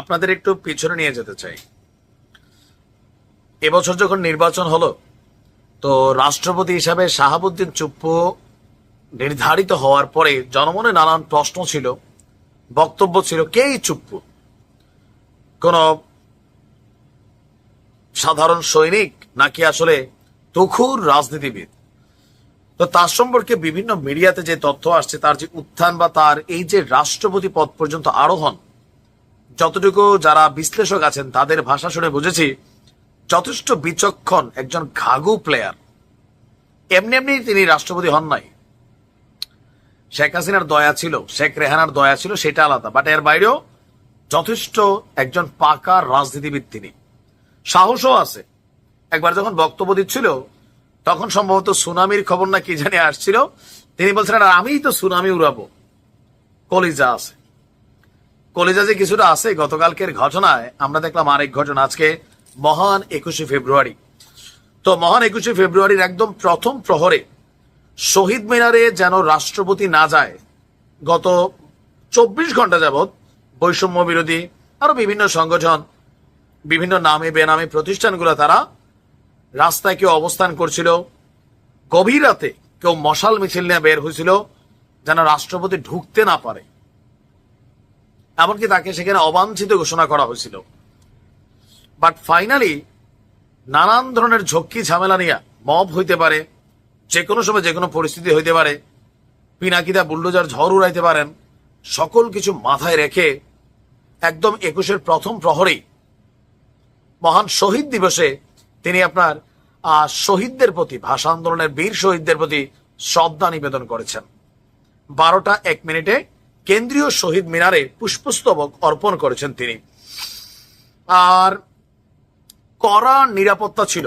আপনাদের একটু পিছনে নিয়ে যেতে চাই। এবছর যখন নির্বাচন হলো, তো রাষ্ট্রপতি হিসাবে শাহাবুদ্দিন চুপ্পু নির্ধারিত হওয়ার পরে জনমনে নানান প্রশ্ন ছিল, বক্তব্য ছিল, কেই চুপ্পু? কোন সাধারণ সৈনিক নাকি আসলে তুখুর রাজনীতিবিদ? তো তার সম্পর্কে বিভিন্ন মিডিয়াতে যে তথ্য আসছে, তার যে উত্থান বা তার এই যে রাষ্ট্রপতি পদ পর্যন্ত আরোহণ যতটুকু যারা বিশ্লেষক আছেন, তাদের ভাষা শুনে বুঝেছি, যথেষ্ট বিচক্ষণ একজন ঘাগু প্লেয়ার এমনি এমনি তিনি রাষ্ট্রপতি হন নাই। শেখ হাসিনার দয়া ছিল, শেখ রেহানার দয়া ছিল, সেটা আলাদা। বাট এর বাইরেও যথেষ্ট একজন পাকা রাজনীতিবিদ তিনি। সাহসও আছে। একবার যখন বক্তব্য দিচ্ছিল, তখন সম্ভবত সুনামির খবর না কি জানি আসছিল। তিনি বলছেন "আর আমিই তো সুনামি উড়াবো। কলিজা আছে। কলিজা যে কিছুটা আছে, গতকালকের ঘটনায় আমরা দেখলাম আরেক ঘটনা আজকে মহান একুশে ফেব্রুয়ারি। তো মহান একুশে ফেব্রুয়ারির একদম প্রথম প্রহরে শহীদ মিনারে যেন রাষ্ট্রপতি না যায়, গত চব্বিশ ঘণ্টা যাবৎ বৈষম্য বিরোধী আরও বিভিন্ন সংগঠন, বিভিন্ন নামে বেনামে প্রতিষ্ঠানগুলো তারা রাস্তায় কেউ অবস্থান করছিল, গভীর রাতে কেউ মশাল মিছিল নিয়ে বের হয়েছিল, যেন রাষ্ট্রপতি ঢুকতে না পারে। এমনকি তাকে সেখানে অবাঞ্ছিত ঘোষণা করা হয়েছিল। বাট ফাইনালি নানান ধরনের ঝক্কি ঝামেলা নিয়ে মব হইতে পারে যে কোনো সময় যে কোনো পরিস্থিতি হইতে পারে, পিনাকিদা বুল্ডোজার ঝড় উড়াইতে পারেন, সকল কিছু মাথায় রেখে একদম একুশের প্রথম প্রহরেই মহান শহীদ দিবসে তিনি আপনার শহীদদের প্রতি, ভাষা আন্দোলনের বীর শহীদদের প্রতি শ্রদ্ধা নিবেদন করেছেন। বারোটা এক মিনিটে কেন্দ্রীয় শহীদ মিনারে পুষ্পস্তবক অর্পণ করেছেন তিনি। আর কড়া নিরাপত্তা ছিল।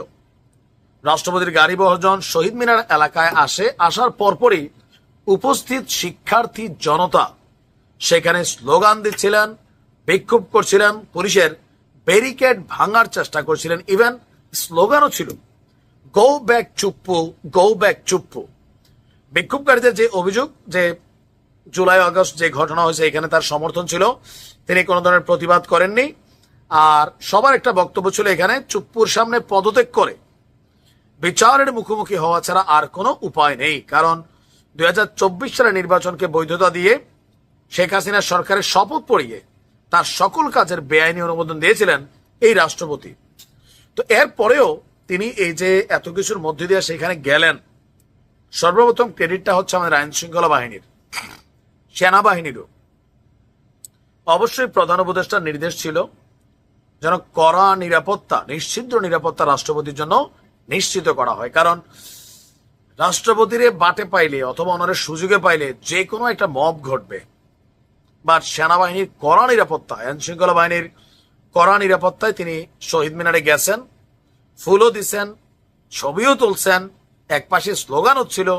রাষ্ট্রপতির গাড়ি বহজন শহীদ মিনার এলাকায় আসে, আসার পরপরই উপস্থিত শিক্ষার্থী জনতা। সেখানে স্লোগান দিচ্ছিলেন, বিক্ষোভ করছিলেন, পুলিশের ব্যারিকেড ভাঙার চেষ্টা করছিলেন। ইভেন স্লোগানও ছিল go back Chuppu go back Chuppu. বিক্ষোভকারীদের যে অভিযোগ, যে জুলাই, আগস্ট যে ঘটনা হয়েছে, এখানে তার সমর্থন ছিল। তিনি কোনো ধরনের প্রতিবাদ করেননি। আর সবার একটা বক্তব্য ছিল এখানে, চুপ্পুর সামনে পদত্যাগ করে বিচারের মুখোমুখি হওয়া ছাড়া আর কোনো উপায় নেই। কারণ দুই সালের নির্বাচনকে বৈধতা দিয়ে শেখ হাসিনার সরকারের শপথ পড়িয়ে তার সকল কাজের বেআইনি অনুমোদন দিয়েছিলেন এই রাষ্ট্রপতি। তো এরপরেও তিনি এই যে এত কিছুর মধ্যে দিয়ে সেখানে গেলেন, সর্বপ্রথম ক্রেডিটটা হচ্ছে আমাদের আইন শৃঙ্খলা বাহিনীর। সেনাবাহিনীরও। অবশ্যই প্রধান উপদেষ্টার নির্দেশ ছিল যেন কড়া নিরাপত্তা, নিশ্চিদ্র নিরাপত্তা রাষ্ট্রপতির জন্য নিশ্চিত করা হয়। কারণ রাষ্ট্রপতিরে বাটে পাইলে অথবা ওনারের সুযোগে পাইলে যে কোনো একটা মব ঘটবে। বা সেনাবাহিনীর কড়া নিরাপত্তা আইন শৃঙ্খলা বাহিনীর কড়া নিরাপত্তায় তিনি শহীদ মিনারে গেছেন, ফুলও দিছেন, ছবিও তুলছেন। এক পাশে স্লোগান হচ্ছিল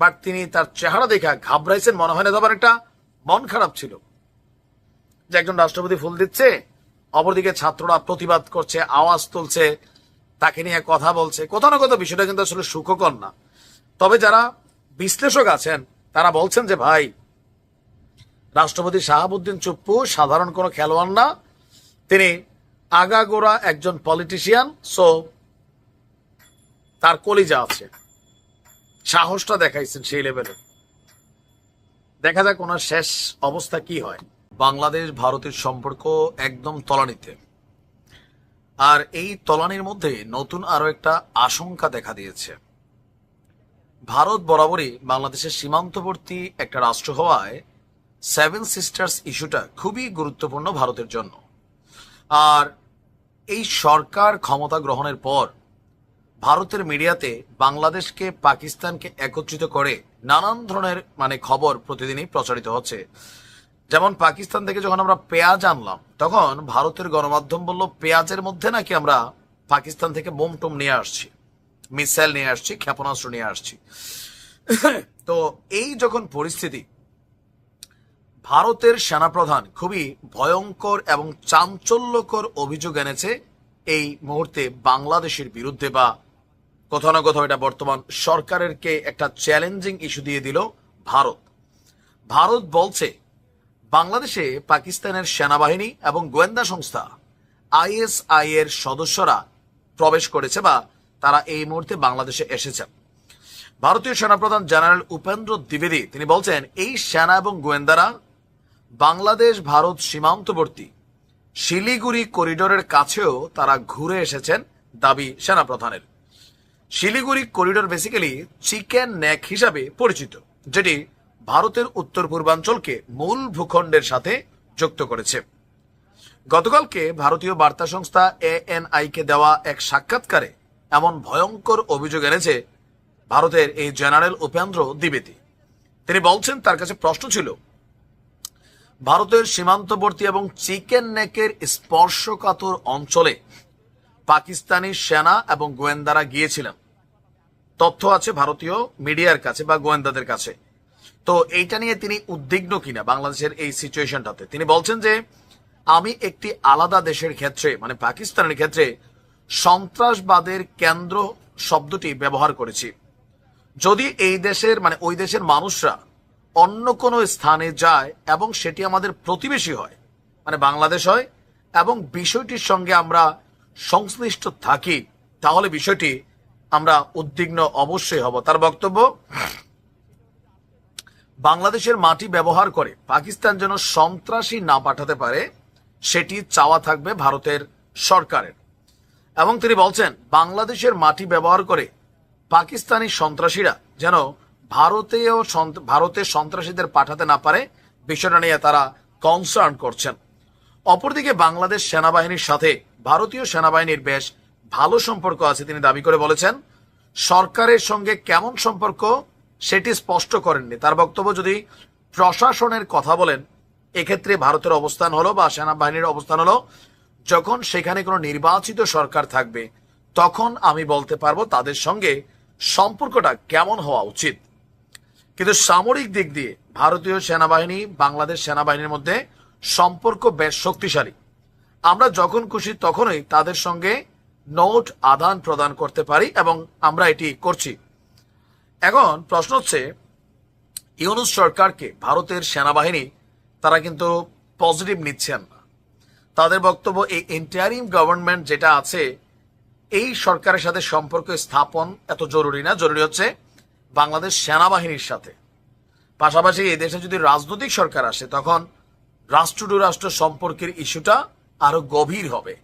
বাট তিনি তার চেহারা দেখা ঘাবড়াইছেন, মনে হয় না একটা মন খারাপ ছিল। যে একজন রাষ্ট্রপতি ফুল দিচ্ছে, অপরদিকে ছাত্ররা প্রতিবাদ করছে, আওয়াজ তুলছে, তাকে নিয়ে কথা বলছে। কোথাও না কোথাও বিষয়টা কিন্তু আসলে সুখকর না। তবে যারা বিশ্লেষক আছেন, তারা বলছেন যে, ভাই, রাষ্ট্রপতি শাহাবুদ্দিন চুপ্পু সাধারণ কোনো খেলোয়াড় না। তিনি আগাগোড়া একজন পলিটিশিয়ান সো তার কলিজা আছে। সাহসটা দেখাইছেন সেই লেভেলে দেখা যাক ওনার শেষ অবস্থা কি হয়। বাংলাদেশ, ভারতের সম্পর্ক একদম তলানিতে। আর এই তলানির মধ্যে নতুন আরও একটা আশঙ্কা দেখা দিয়েছে। ভারত বরাবরই বাংলাদেশের সীমান্তবর্তী একটা রাষ্ট্র হওয়ায় সেভেন সিস্টার্স ইস্যুটা খুবই গুরুত্বপূর্ণ ভারতের জন্য। আর এই সরকার ক্ষমতা গ্রহণের পর ভারতের মিডিয়াতে বাংলাদেশকে পাকিস্তানকে একত্রিত করে নানান ধরনের মানে খবর প্রতিদিনই প্রচারিত হচ্ছে। যেমন পাকিস্তান থেকে যখন আমরা পেঁয়াজ আনলাম, তখন ভারতের গণমাধ্যম বলল, পেঁয়াজের মধ্যে নাকি আমরা পাকিস্তান থেকে বোম টোম নিয়ে আসছি, মিসাইল নিয়ে আসছি, ক্ষেপণাস্ত্র নিয়ে আসছি। তো এই যখন পরিস্থিতি, ভারতের সেনাপ্রধান খুবই ভয়ঙ্কর এবং চাঞ্চল্যকর অভিযোগ এনেছে এই মুহূর্তে বাংলাদেশের বিরুদ্ধে বা কোথাও না কোথাও এটা বর্তমান সরকারেরকে একটা চ্যালেঞ্জিং ইস্যু দিয়ে দিল ভারত। ভারত বলছে, বাংলাদেশে পাকিস্তানের সেনাবাহিনী এবং গোয়েন্দা সংস্থা আইএসআই এর সদস্যরা প্রবেশ করেছে বা তারা এই মুহূর্তে বাংলাদেশে এসেছেন ভারতীয় সেনাপ্রধান জেনারেল উপেন্দ্র দ্বিবেদী তিনি বলছেন, এই সেনা এবং গোয়েন্দারা বাংলাদেশ, ভারত সীমান্তবর্তী শিলিগুড়ি করিডোরের কাছেও তারা ঘুরে এসেছেন দাবি সেনাপ্রধানের। Siliguri corridor basically chicken neck হিসাবে পরিচিত, যেটি ভারতের উত্তর পূর্বাঞ্চলকে মূল ভূখণ্ডের সাথে যুক্ত করেছে। গতকালকে ভারতীয় বার্তা সংস্থা এএনআই কে দেওয়া এক সাক্ষাৎকারে এমন ভয়ঙ্কর অভিযোগ এনেছে ভারতের এই জেনারেল উপেন্দ্র দ্বিবেদী। তিনি বলছেন, তার কাছে প্রশ্ন ছিল, ভারতের সীমান্তবর্তী এবং চিকেন নেকের স্পর্শকাতর অঞ্চলে পাকিস্তানি সেনা এবং গোয়েন্দারা গিয়েছিলেন। তথ্য আছে ভারতীয় মিডিয়ার কাছে বা গোয়েন্দাদের কাছে। তো এইটা নিয়ে তিনি উদ্বিগ্ন কিনা বাংলাদেশের এই সিচুয়েশনটাতে তিনি বলছেন যে, আমি একটি আলাদা দেশের ক্ষেত্রে মানে পাকিস্তানের ক্ষেত্রে সন্ত্রাসবাদের কেন্দ্র শব্দটি ব্যবহার করেছি। যদি এই দেশের মানে ওই দেশের মানুষরা অন্য কোনো স্থানে যায় এবং সেটি আমাদের প্রতিবেশী হয় মানে বাংলাদেশ হয়, এবং বিষয়টির সঙ্গে আমরা সংশ্লিষ্ট থাকি, তাহলে বিষয়টি আমরা উদ্বিগ্ন অবশ্যই হব। তার বক্তব্য, বাংলাদেশের মাটি ব্যবহার করে পাকিস্তান যেন সন্ত্রাসী না পাঠাতে পারে, সেটি চাওয়া থাকবে ভারতের সরকারের। এবং তিনি বলছেন, বাংলাদেশের মাটি ব্যবহার করে পাকিস্তানি সন্ত্রাসীরা যেন ভারতেও সন্ত- ভারতে সন্ত্রাসীদের পাঠাতে না পারে, বিষয়টা নিয়ে তারা কনসার্ন করছেন। অপরদিকে বাংলাদেশ সেনাবাহিনীর সাথে ভারতীয় সেনাবাহিনীর বেশ ভালো সম্পর্ক আছে তিনি দাবি করে বলেছেন, সরকারের সঙ্গে কেমন সম্পর্ক সেটি স্পষ্ট করেননি। তার বক্তব্য যদি প্রশাসনের কথা বলেন, এক্ষেত্রে ভারতের অবস্থান হলো বা সেনাবাহিনীর অবস্থান হলো, যখন সেখানে কোনো নির্বাচিত সরকার থাকবে, তখন আমি বলতে পারব তাদের সঙ্গে সম্পর্কটা কেমন হওয়া উচিত। কিন্তু সামরিক দিক দিয়ে ভারতীয় সেনাবাহিনী, বাংলাদেশ সেনাবাহিনীর মধ্যে সম্পর্ক বেশ শক্তিশালী। আমরা যখন খুশি তখনই তাদের সঙ্গে নোট আদান প্রদান করতে পারি এবং আমরা এটি করছি। এখন প্রশ্ন হচ্ছে, ইউনুস সরকারকে ভারতের সেনাবাহিনী তারা কিন্তু পজিটিভ নিচ্ছেন না। তাদের বক্তব্য, এই ইন্টারিম গভর্নমেন্ট যেটা আছে, এই সরকারের সাথে সম্পর্ক স্থাপন এত জরুরি না। জরুরি হচ্ছে বাংলাদেশ সেনাবাহিনীর সাথে। পাশাপাশি এই দেশে যদি রাজনৈতিক সরকার আসে, তখন রাষ্ট্র টু রাষ্ট্র সম্পর্কের ইস্যুটা আরও গভীর হবে।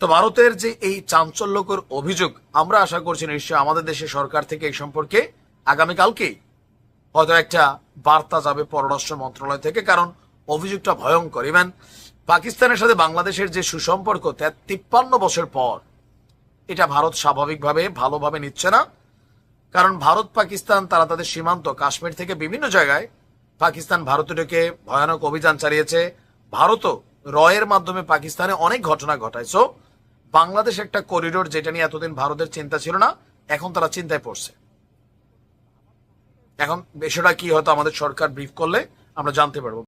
তো ভারতের যে এই চাঞ্চল্যকর অভিযোগ, আমরা আশা করছি নিশ্চয়ই আমাদের দেশের সরকার থেকে এই সম্পর্কে আগামীকালকেই হয়তো একটা বার্তা যাবে পররাষ্ট্র মন্ত্রণালয় থেকে, কারণ অভিযোগটা ভয়ঙ্কর। ইভেন পাকিস্তানের সাথে বাংলাদেশের যে সুসম্পর্ক তিপ্পান্ন বছর পর এটা ভারত স্বাভাবিকভাবে ভালোভাবে নিচ্ছে না। কারণ ভারত, পাকিস্তান, তারা তাদের সীমান্ত, কাশ্মীর থেকে বিভিন্ন জায়গায় পাকিস্তান ভারতে ঢুকে ভয়ানক অভিযান চালিয়েছে। ভারতও রয়ের মাধ্যমে পাকিস্তানে অনেক ঘটনা ঘটায়। সো বাংলাদেশ একটা করিডোর যেটা নিয়ে এতদিন ভারতের চিন্তা ছিল না, এখন তারা চিন্তায় পড়ছে। এখন বিষয়টা কি হয়তো আমাদের সরকার ব্রিফ করলে আমরা জানতে পারব।